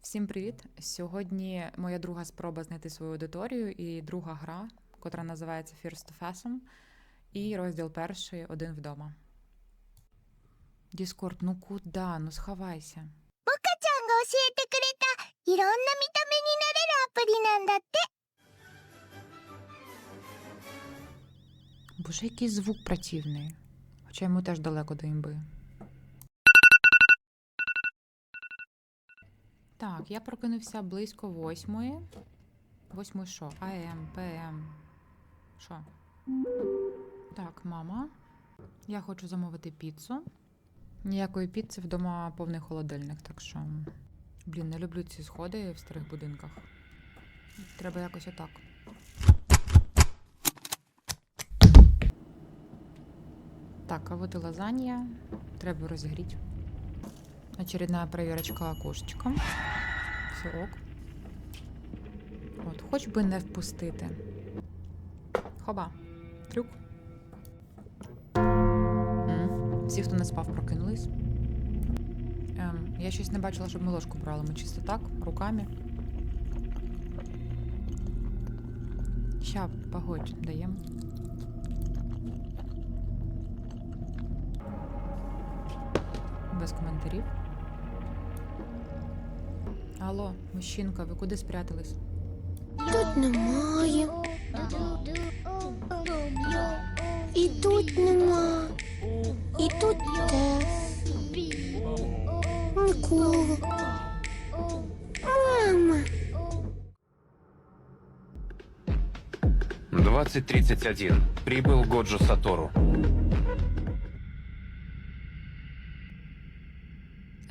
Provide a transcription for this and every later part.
Всім привіт! Сьогодні моя друга спроба знайти свою аудиторію і друга гра, котра називається First to Fathom, і розділ перший один вдома. Діскорд, ну куди? Ну сховайся. ちゃんが教えてくれたいろんな見た目になれるアプリなんだって Боже, який звук противний. Хоча йому теж далеко до імби. Так, я прокинувся близько восьмої. Восьмої що? АМ, ПМ. Що? Так, мама. Я хочу замовити піцу. Ніякої піци вдома повний холодильник, так що. Блін, не люблю ці сходи в старих будинках. Треба якось отак. Так, а вот и лазанья. Треба розігріти. Очередная проверочка окошечком. Все ок. От, хоч би не впустити. Хоба. Трюк. Всі, хто не спав, прокинулись. Ем, я щось не бачила, щоб ми ложку брали. Ми чисто так, руками. Ща, погодь, даємо. Без коментарів. Алло, мужчинка, ви куди спрятались? Тут немає. І тут нема. І тут теж. Нікого. Мама. 2031. Прибыл Годжо Сатору.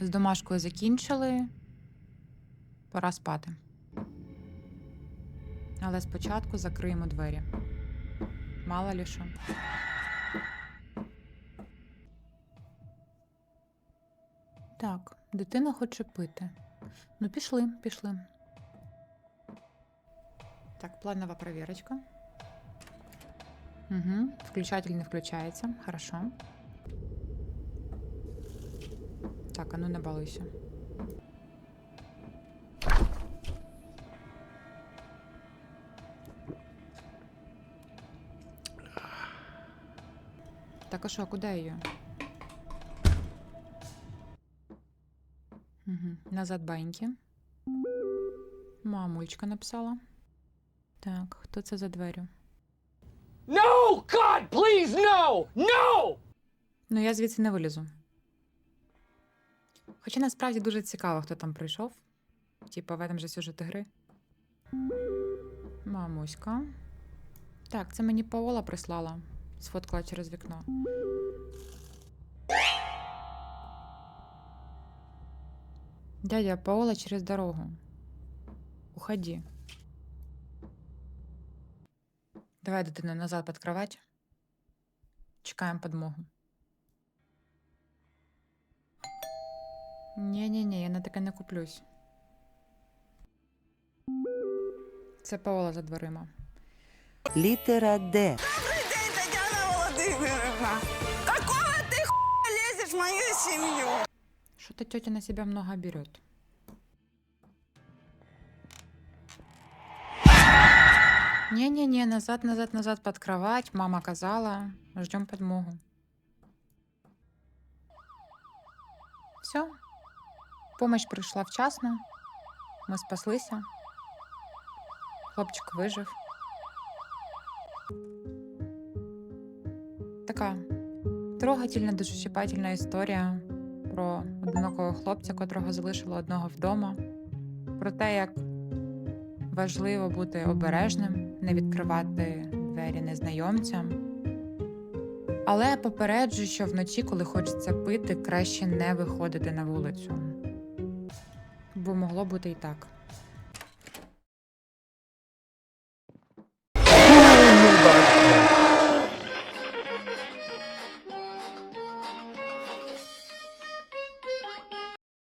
З домашкою закінчили. Пора спати. Але спочатку закриємо двері. Мало лі що. Так, дитина хоче пити. Ну, пішли, пішли. Так, планова проверочка. Угу. Включатель не включається. Хорошо. Так, а ну не балуйся. Так, а що, куди її? Угу. Назад баньки. Мамульчка написала. Так, хто це за дверю? No! God, please, no! No! Ну, я звідси не вилізу. Хоча насправді дуже цікаво, хто там прийшов. Типа, в этом же сюжет гри. Мамуська. Так, це мені Паола прислала. Сфоткала через вікно. Дядя, Паола через дорогу. Уходи. Давай, дитину, назад под кровать. Чекаємо подмогу. Ні-ні-ні, я на таке не куплюсь. Це Паола за дверима. Літера Д. Владимировна! Какого ты хуя лезешь в мою семью? Что-то тетя на себя много берет. Не-не-не, назад, назад, назад под кровать. Мама казала. Ждем подмогу. Все. Помощь прийшла вчасно. Ми спаслися. Хлопчик вижив. Така трогательна, душещипательна історія про одинокого хлопця, котрого залишило одного вдома, про те, як важливо бути обережним, не відкривати двері незнайомцям. Але попереджу, що вночі, коли хочеться пити, краще не виходити на вулицю. Бо могло бути і так.